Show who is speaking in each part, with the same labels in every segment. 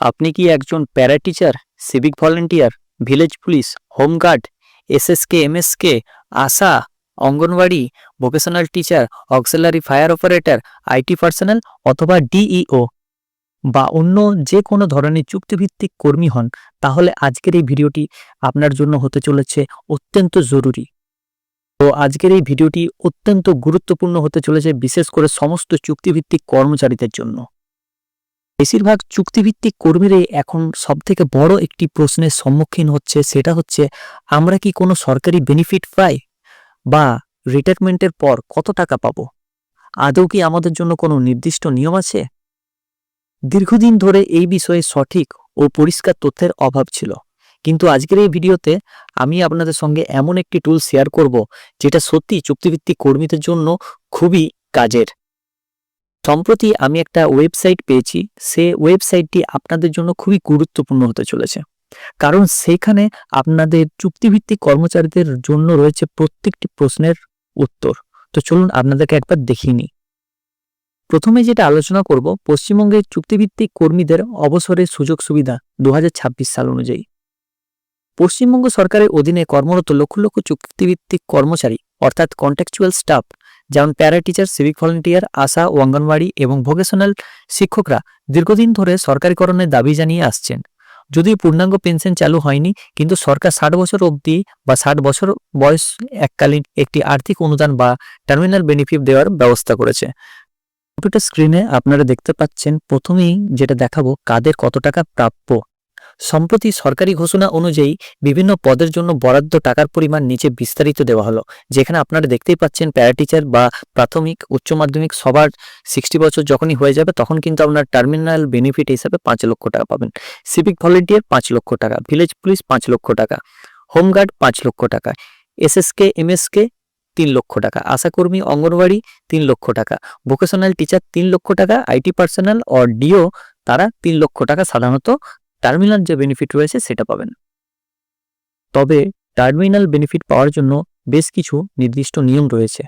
Speaker 1: আপনি কি একজন para teacher civic volunteer, village police, home guard, SSK, MSK, ASHA, anganwadi, vocational teacher, auxiliary fire operator, IT personnel অথবা DEO বা অন্য যে কোনো ধরনের চুক্তিভিত্তিক কর্মী হন, তাহলে আজকের এই ভিডিওটি আপনার জন্য হতে চলেছে অত্যন্ত জরুরি। তো আজকের এই ভিডিওটি অত্যন্ত গুরুত্বপূর্ণ হতে চলেছে বিশেষ করে সমস্ত চুক্তিভিত্তিক কর্মচারীদের জন্য। বেশিরভাগ চুক্তিভিত্তিক কর্মীরাই এখন সবথেকে বড় একটি প্রশ্নের সম্মুখীন হচ্ছে, সেটা হচ্ছে, আমরা কি কোনো সরকারি বেনিফিট পাই? বা রিটায়ারমেন্টের পর কত টাকা পাবো? আদৌ কি আমাদের জন্য কোনো নির্দিষ্ট নিয়ম আছে? দীর্ঘদিন ধরে এই বিষয়ে সঠিক ও পরিষ্কার তথ্যের অভাব ছিল। কিন্তু আজকের এই ভিডিওতে আমি আপনাদের সঙ্গে এমন একটি টুল শেয়ার করব, যেটা সত্যি চুক্তিভিত্তিক কর্মীদের জন্য খুবই কাজের। সম্প্রতি আমি একটা ওয়েবসাইট পেয়েছি, সে ওয়েবসাইটটি আপনাদের জন্য খুবই গুরুত্বপূর্ণ হতে চলেছে। কারণ সেখানে আপনাদের চুক্তিভিত্তিক কর্মচারীদের জন্য রয়েছে প্রত্যেকটি প্রশ্নের উত্তর। তো চলুন আপনাদেরকে একবার দেখিয়ে নিই। প্রথমে যেটা আলোচনা করব, পশ্চিমবঙ্গের চুক্তিভিত্তিক কর্মীদের অবসরের সুযোগ সুবিধা দু হাজার ছাব্বিশ সাল অনুযায়ী। পশ্চিমবঙ্গ সরকারের অধীনে কর্মরত লক্ষ লক্ষ চুক্তিভিত্তিক কর্মচারী, অর্থাৎ কন্ট্যাকচুয়াল স্টাফ যেমন para teacher, civic volunteer, ASHA ও অঙ্গনওয়াড়ি এবং ভোকেশনাল শিক্ষকরা দীর্ঘদিন ধরে সরকারিকরণের দাবি জানিয়ে আসছেন। যদিও পূর্ণাঙ্গ পেনশন চালু হয়নি, কিন্তু সরকার ষাট বছর অবধি বা ষাট বছর বয়স এককালীন একটি আর্থিক অনুদান বা টার্মিনাল বেনিফিট দেওয়ার ব্যবস্থা করেছে। কম্পিউটার স্ক্রিনে আপনারা দেখতে পাচ্ছেন, প্রথমেই যেটা দেখাবো, কাদের কত টাকা প্রাপ্য। সম্প্রতি সরকারি ঘোষণা অনুযায়ী বিভিন্ন পদের জন্য বরাদ্দ টাকার পরিমাণ নিচে বিস্তারিত দেওয়া হলো, যেখানে আপনারা দেখতেই পাচ্ছেন প্যারা টিচার বা প্রাথমিক উচ্চ মাধ্যমিক সবার সিক্সটি বছর যখনই হয়ে যাবে তখন কিন্তু আপনার টার্মিনাল বেনিফিট হিসাবে পাঁচ লক্ষ টাকা পাবেন। সিভিক ভলেন্টিয়ার পাঁচ লক্ষ টাকা ভিলেজ পুলিশ পাঁচ লক্ষ টাকা হোমগার্ড পাঁচ লক্ষ টাকা এসএসকে এমএসকে তিন লক্ষ টাকা আশাকর্মী অঙ্গনওয়াড়ি তিন লক্ষ টাকা ভোকেশনাল টিচার তিন লক্ষ টাকা আইটি পার্সোনাল অর ডিও তারা তিন লক্ষ টাকা সাধারণত টার্মিনাল যে বেনিফিট রয়েছে সেটা পাবেন। তবে টার্মিনাল বেনিফিট পাওয়ার জন্য বেশ কিছু নির্দিষ্ট নিয়ম রয়েছে।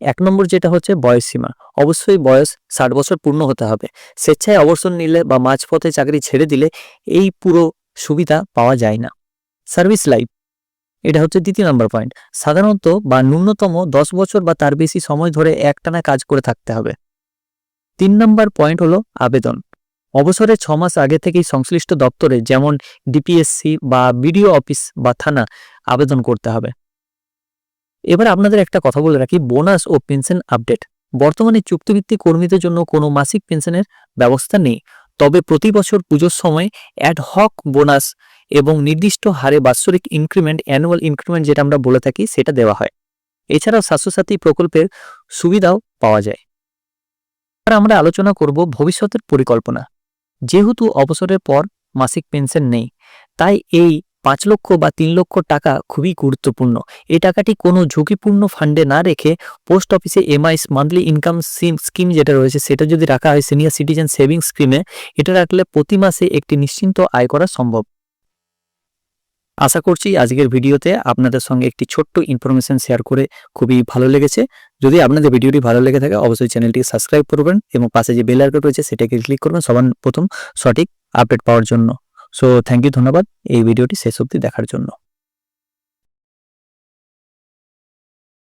Speaker 1: এক নম্বর যেটা হচ্ছে বয়স সীমা। অবশ্যই বয়স ষাট বছর পূর্ণ হতে হবে। স্বেচ্ছায় অবসর নিলে বা মাঝপথে চাকরি ছেড়ে দিলে এই পুরো সুবিধা পাওয়া যায় না। Service life. এটা হচ্ছে দ্বিতীয় নম্বর পয়েন্ট। সাধারণত বা ন্যূনতম দশ বছর বা তার বেশি সময় ধরে একটানা কাজ করে থাকতে হবে। তিন নম্বর পয়েন্ট হলো আবেদন। অবসরের ছ মাস আগে থেকেই সংশ্লিষ্ট দপ্তরে যেমন ডিপিএসসি বা বিডিও অফিস বা থানা আবেদন করতে হবে। এবার আপনাদের একটা কথা বলে রাখি, বোনাস ও পেনশন আপডেট। বর্তমানে চুক্তিভিত্তিক কর্মীদের জন্য কোনো মাসিক পেনশনের ব্যবস্থা নেই। তবে প্রতি বছর পুজোর সময় অ্যাড হক বোনাস এবং নির্দিষ্ট হারে বাৎসরিক ইনক্রিমেন্ট অ্যানুয়াল ইনক্রিমেন্ট যেটা আমরা বলে থাকি সেটা দেওয়া হয়। এছাড়াও স্বাস্থ্যসাথী প্রকল্পের সুবিধাও পাওয়া যায়। আমরা আলোচনা করব ভবিষ্যতের পরিকল্পনা। যেহেতু অবসরের পর মাসিক পেনশন নেই, তাই এই পাঁচ লক্ষ বা তিন লক্ষ টাকা খুবই গুরুত্বপূর্ণ। এই টাকাটি কোনো ঝুঁকিপূর্ণ ফান্ডে না রেখে পোস্ট অফিসে MIS monthly income scheme scheme যেটা রয়েছে, সেটা যদি রাখা হয়, সিনিয়র সিটিজেন সেভিংস স্কিমে, এটা রাখলে প্রতি মাসে একটি নিশ্চিন্ত আয় করা সম্ভব। আশা করছি আজকের ভিডিওতে আপনাদের সঙ্গে একটি ছোট্ট ইনফরমেশন শেয়ার করে খুবই ভালো লেগেছে। যদি আপনাদের ভিডিওটি ভালো লেগে থাকে, অবশ্যই চ্যানেলটি সাবস্ক্রাইব করবেন এবং পাশে যে বেল আইকন রয়েছে, সেটাকে ক্লিক করবেন সবার প্রথম সঠিক আপডেট পাওয়ার জন্য। সো থ্যাংক ইউ ধন্যবাদ। এই ভিডিওটি শেষ অবধি দেখার জন্য।